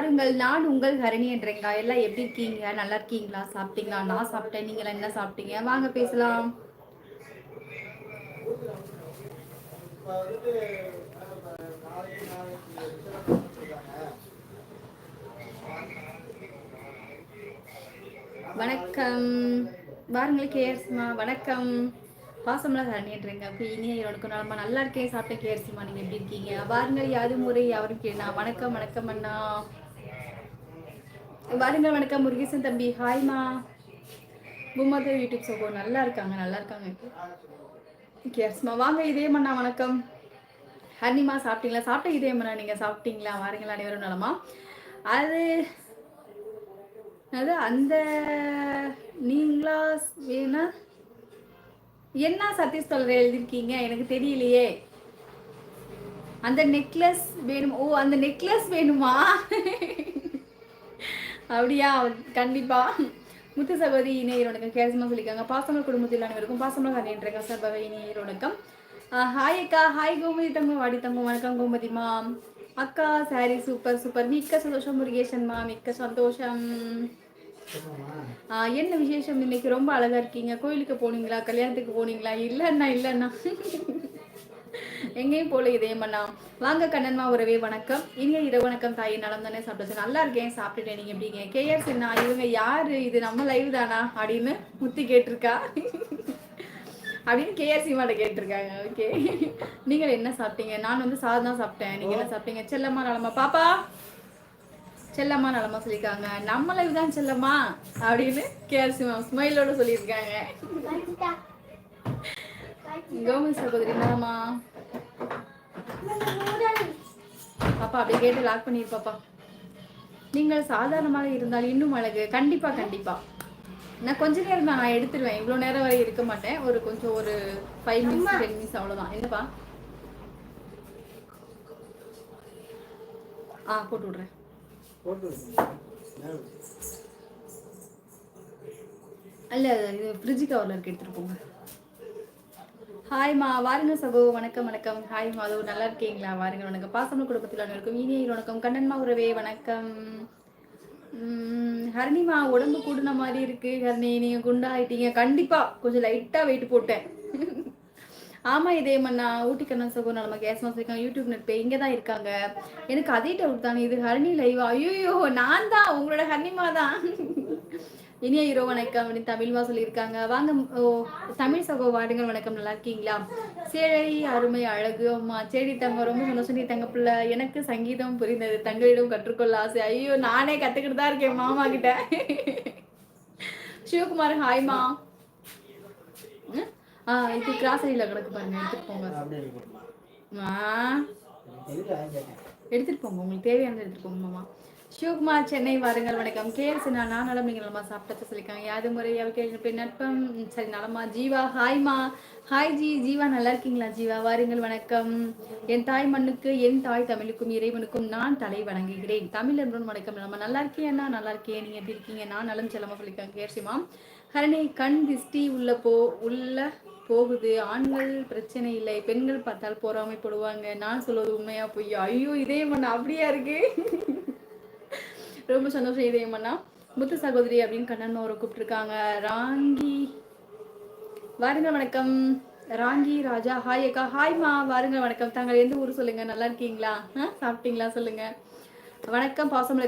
வாருங்கள் நான் உங்கள் ஹரணி என்றேங்க. எல்லாம் எப்படி இருக்கீங்க? நல்லா இருக்கீங்களா? சாப்பிட்டீங்களா? நான் சாப்பிட்டேன். நீங்க என்ன சாப்பிட்டீங்க? வாங்க பேசலாம். வணக்கம். வாருங்கள் கேர்ஸ்மா வணக்கம். பாசம்லாம் ஹரணின்றீங்க அப்போ இனிய எனக்கு நலமா நல்லா இருக்கேன். சாப்பிட்டேன் கேர்ஸ்மா நீங்கள் எப்படி இருக்கீங்க? வாருங்கள் யாது முறை யாரும் கேட்டா வணக்கம் வணக்கம் அண்ணா. வாருங்க வணக்கம். முருகேசன் தம்பி. ஹாய்மா பூமாதேவி யூடியூப் சோகோ நல்லா இருக்காங்க நல்லா இருக்காங்க. கேர்ஸ்மா வாங்க இதே மண்ணா வணக்கம் ஹர்னிமா சாப்பிட்டீங்களா? சாப்பிட்ட இதே மண்ணா நீங்கள் சாப்பிட்டீங்களா? வாருங்களா அனைவரும் நலமா? அது அது அந்த நீங்களா வேணா என்ன சதீஷ் தொடர் எழுதிருக்கீங்க எனக்கு தெரியலையே. அந்த நெக்லஸ் வேணும். ஓ அந்த நெக்லஸ் வேணுமா? அப்படியா? கண்டிப்பா. முத்து சகோதரி இணையரோடக்கம் கேசமா சொல்லிக்காங்க பாசமல் குடும்பத்தில் அனைவருக்கும் பாசமல் கண்டின்ற சர்பவை வணக்கம். ஹாய் அக்கா. ஹாய் கோமதி தங்கம் வாடி தங்கம். வணக்கம் கோமதிமா அக்கா சாரி சூப்பர் சூப்பர் மிக்க சந்தோஷம் முருகேசன்மா மிக்க சந்தோஷம். என்ன விசேஷம்? இன்னைக்கு ரொம்ப அழகா இருக்கீங்க. கோயிலுக்கு போனீங்களா? கல்யாணத்துக்கு போனீங்களா? இல்லைண்ணா இல்லைண்ணா எங்கேயும் போல இதே மண்ணா வாங்க கண்ணன்மா உறவே வணக்கம். இனிய இரவு வணக்கம் தாய் நலம் தானே சாப்பிட்டு நல்லா இருக்கேன் சாப்பிட்டுட்டேன். நீங்க எப்படிங்க கேஆர் சின்னா இவங்க யாரு? இது நம்ம லைவ் தானா? அப்படின்னு முத்தி கேட்டிருக்கா. அப்படின்னு கேஆர் சிமாட்ட கேட்டிருக்காங்க. ஓகே நீங்கள் என்ன சாப்பிட்டீங்க? நான் வந்து சாதம் சாப்பிட்டேன். நீங்க என்ன சாப்பிட்டீங்க? செல்லம்மா நலமா பாப்பா! செல்லம்மா நலமா சொல்லியிருக்காங்க. நம்ம லைவ் தான் செல்லம்மா அப்படின்னு கேஆர்சி மேம் ஸ்மைலோட சொல்லியிருக்காங்க. கோமதி சகோதரி நலமா பாப்பா அப்படியே கேட்டு லாக் பண்ணிருப்பாப்பா நீங்கள் சாதாரணமாக இருந்தால் இன்னும் அழகு. கண்டிப்பா கண்டிப்பா. நான் கொஞ்ச நேரம் தான் நான் எடுத்துருவேன். இவ்வளோ நேரம் வரை இருக்க மாட்டேன். ஒரு கொஞ்சம் ஒரு ஃபைவ் மினிட்ஸ் டென் மினிட்ஸ் அவ்வளோதான் என்னப்பா? ஆ போட்டு விட்றேன். அல்ல இது ஃப்ரிட்ஜ் கவரில் இருக்கு எடுத்துகிட்டு போங்க. ஹாய்மா வாருங்க சகோ. வணக்கம் வணக்கம். ஹாய் மாதோ நல்லா இருக்கீங்களா? வாருங்க வணக்கம் பாசம குடும்பத்தில் அனைவருக்கும் இனியில் வணக்கம். கண்ணன்மா உறவே வணக்கம். ஹரணிமா உடம்பு கூடுன மாதிரி இருக்கு. ஹரணி நீங்கள் குண்டாயிட்டீங்க. கண்டிப்பாக கொஞ்சம் லைட்டாக வெயிட் போட்டேன். ஆமாம் இதே மண்ணா ஊட்டி கண்ணன் சகோ நம்ம கேஸ் மாஸ் இருக்காங்க. யூடியூப் நெட் இங்கே தான் இருக்காங்க. எனக்கு அதே டவுட் தானே. இது ஹரணி லைவா ஐயோ நான் தான். உங்களோட ஹரணிமா தான். இனிய இரோ வணக்கம். அப்படின்னு தமிழ்வா சொல்லியிருக்காங்க. வாங்க ஓ தமிழ் சகோ வாடுங்கள் வணக்கம். நல்லா இருக்கீங்களா? சேழை அருமை அழகு அம்மா சேடி தங்க ரொம்ப சந்தோஷம். நீ தங்க பிள்ளை எனக்கு சங்கீதம் புரிந்தது. தங்களிடம் கற்றுக்கொள்ள ஆசை. ஐயோ நானே கற்றுக்கிட்டு தான் இருக்கேன் மாமா கிட்ட. சிவகுமார் ஹாய்மா ஆ இது கிராசரியில் கிடக்கு பாருங்க. எடுத்துட்டு போங்க. எடுத்துட்டு போங்க. உங்களுக்கு தேவையானது எடுத்துட்டு போங்க மாமா. சிவகுமார் சென்னை வாருங்கள். வணக்கம். கேஎஸ் நான் நலம் நீங்கள் நலமா சாப்பிட்டத சொல்லியிருக்காங்க யாது முறையாக கேள்வி நட்பம் சரி நலமா. ஜீவா ஹாய்மா ஹாய் ஜி ஜீவா நல்லா இருக்கீங்களா? ஜீவா வாருங்கள். வணக்கம். என் தாய் மண்ணுக்கு என் தாய் தமிழுக்கும் இறைவனுக்கும் நான் தலை வணங்குகிறேன். தமிழ் என்பவன் வணக்கம். நம்ம நல்லா இருக்கேன் நல்லா இருக்கேன் நீங்க எப்படி இருக்கீங்க? நான் நலம் செல்லமா சொல்லியிருக்காங்க கேர்சிமா ஹரணி கண் திஷ்டி உள்ள போ உள்ள போகுது. ஆண்கள் பிரச்சனை இல்லை. பெண்கள் பார்த்தால் போடுவாங்க நான் சொல்வது உண்மையா பொய்யா? ஐயோ இதே மண் அப்படியா இருக்கு? ரொம்ப சந்தோஷம். இதயம் பண்ணா முத்து சகோதரி அப்படின்னு கண்ணன் ஒரு கூப்பிட்டுருக்காங்க. ராங்கி. வாருங்க வணக்கம். ராங்கி ராஜா ஹாய் அக்கா. ஹாய்மா வாருங்க வணக்கம். தாங்கள் எந்த ஊர் சொல்லுங்க? நல்லா இருக்கீங்களா? சாப்பிட்டீங்களா? சொல்லுங்க. வணக்கம் பாசமலை